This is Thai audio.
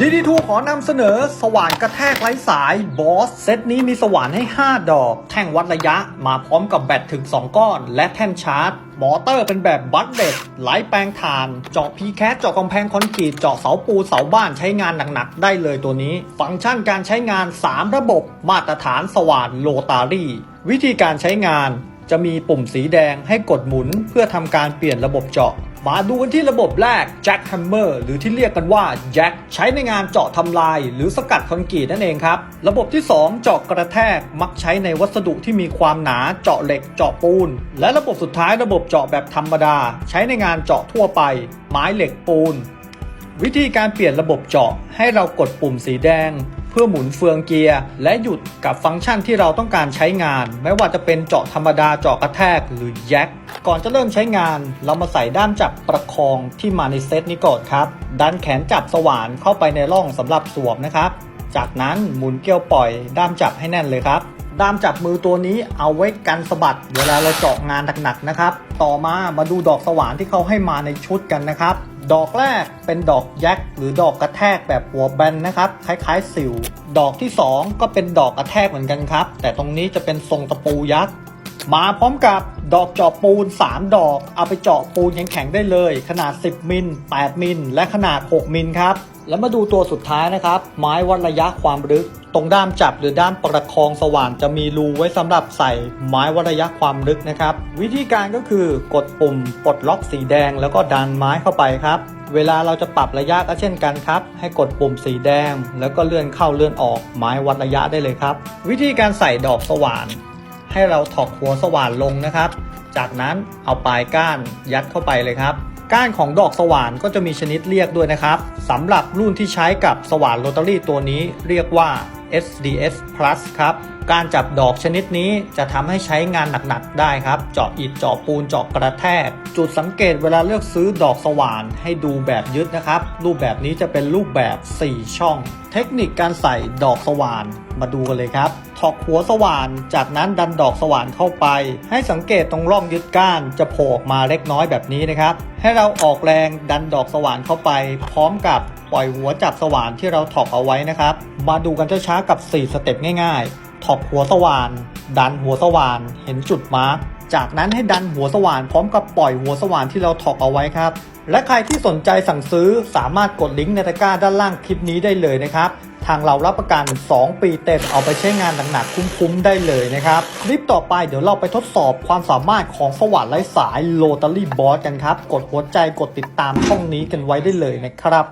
ดีดีทูขอนำเสนอสว่านกระแทกไร้สายบอส เซตนี้มีสว่านให้ 5 ดอก แท่งวัดระยะมาพร้อมกับแบตถึง 2 ก้อน และแท่นชาร์จ มอเตอร์เป็นแบบบัตเด็ดไหลแปลงถ่าน เจาะพีแคสเจาะกำแพงคอนกรีตเจาะเสาปูเสาบ้านใช้งานหนัก ๆ ได้เลยตัวนี้ ฟังก์ชันการใช้งาน 3 ระบบ มาตรฐานสว่านโลตารี่ วิธีการใช้งาน จะมีปุ่มสีแดงให้กดหมุนเพื่อทำการเปลี่ยนระบบเจาะ มาดูกันที่ระบบแรก Jack Hammer หรือที่เรียกกันว่า Jack ใช้ในงานเจาะทำลาย หรือสกัดคอนกรีตนั่นเองครับ ระบบที่ 2 เจาะกระแทกมักใช้ในวัสดุที่มีความหนาเจาะเหล็กเจาะปูน และระบบสุดท้ายระบบเจาะแบบธรรมดา ใช้ในงานเจาะทั่วไป ไม้เหล็กปูน วิธีการเปลี่ยนระบบเจาะให้เรากดปุ่มสีแดง พื่อหมุนเฟืองเกียร์ และหยุดกับฟังก์ชันที่เราต้องการใช้งาน ไม่ว่าจะเป็นเจาะธรรมดาเจาะกระแทกหรือแย็กก่อนจะเริ่มใช้งาน เรามาใส่ด้ามจับประคองที่มาในเซตนี้ก่อนครับ ดันแขนจับสว่านเข้าไปในร่องสำหรับสวมนะครับ จากนั้นหมุนเกลียวปล่อย ด้ามจับให้แน่นเลยครับด้ามจับมือตัวนี้เอาไว้กันสะบัดเวลาเราเจาะงานหนักๆนะครับ ต่อมามาดูดอกสว่านที่เขาให้มาในชุดกันนะครับ ดอกแรกเป็นดอกแยกษ์หรือดอกกระแทกแบบหัวแบนนะครับ คล้ายๆ สิว ดอกที่ 2 ก็เป็นดอกกระแทกเหมือนกันครับ แต่ตรงนี้จะเป็นทรงตะปูยักษ์มาพร้อมกับดอกเจาะปูน 3 ดอก เอาไปเจาะปูนแข็งๆได้เลย ขนาด 10 มิล 8 มิล และขนาด 6 มิลครับ แล้วมาดูตัวสุดท้ายนะครับ ไม้วัดระยะความลึก ตรงด้ามจับหรือด้ามประคองสว่านจะมีรูไว้สำหรับใส่ไม้วัดระยะความลึกนะครับ วิธีการก็คือกดปุ่มปลดล็อกสีแดงแล้วก็ดันไม้เข้าไปครับ เวลาเราจะปรับระยะก็เช่นกันครับ ให้กดปุ่มสีแดง แล้วก็เลื่อนเข้าเลื่อนออกไม้วัดระยะได้เลยครับ วิธีการใส่ดอกสว่าน ให้เราถอกหัวสว่านลงนะครับ จากนั้นเอาปลายก้านยัดเข้าไปเลยครับก้านของดอกสว่านก็จะมีชนิดเรียกด้วยนะครับสำหรับรุ่นที่ใช้กับสว่านโรตารี่ตัวนี้เรียกว่า SDS Plus ครับ การจับดอกชนิดนี้จะทำให้ใช้งานหนักๆได้ครับ เจาะอิฐเจาะปูนเจาะกระแทก จุดสังเกตเวลาเลือกซื้อดอกสว่านให้ดูแบบยึดนะครับ รูปแบบนี้จะเป็นรูปแบบ 4 ช่อง เทคนิคการใส่ดอกสว่านมาดูกันเลยครับ ถอกหัวสว่าน จากนั้นดันดอกสว่านเข้าไป ให้สังเกตตรงร่องยึดก้านจะโผล่ออกมาเล็กน้อยแบบนี้นะครับ ให้เราออกแรงดันดอกสว่านเข้าไป พร้อมกับปล่อยหัวจับสว่านที่เราถอกเอาไว้นะครับ มาดูกันช้าๆกับ 4 สเต็ปง่ายๆ ถอกหัวสว่าน ดันหัวสว่าน เห็นจุดมาร์กจากนั้นให้ดันหัวสว่านพร้อมกับปล่อยหัวสว่านที่เราถอกเอาไว้ครับ และใครที่สนใจสั่งซื้อสามารถกดลิงก์ในตะกร้าด้านล่างคลิปนี้ได้เลยนะครับ ทางเรารับประกัน 2 ปีเต็มเอาไปใช้งานหนักๆคุ้มๆได้เลยนะครับคลิปต่อไปเดี๋ยวเราไปทดสอบความสามารถของสว่านไร้สายโ o ต a รี่บอสกันครับ กดหัวใจกดติดตามช่องนี้กันไว้ได้เลยนะครับ